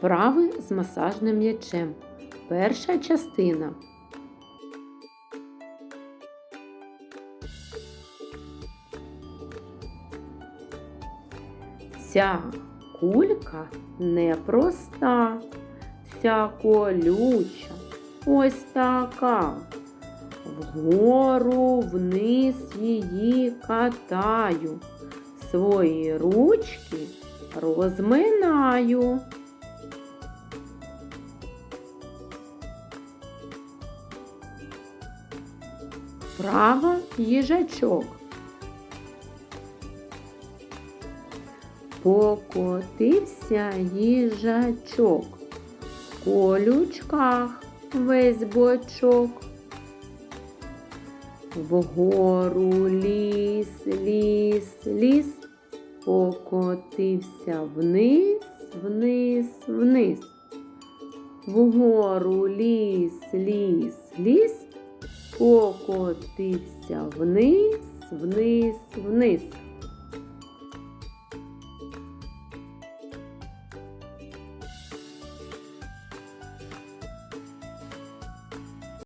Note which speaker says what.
Speaker 1: Вправи з масажним м'ячем. Перша частина. Ця кулька непроста, вся колюча, ось така. Вгору вниз її катаю, свої ручки розминаю. Вправа їжачок. Покотився їжачок, в колючках весь бочок. Вгору ліс, ліс, ліс, покотився вниз, вниз, вниз. Вгору ліс, ліс, ліс, покотився вниз, вниз, вниз.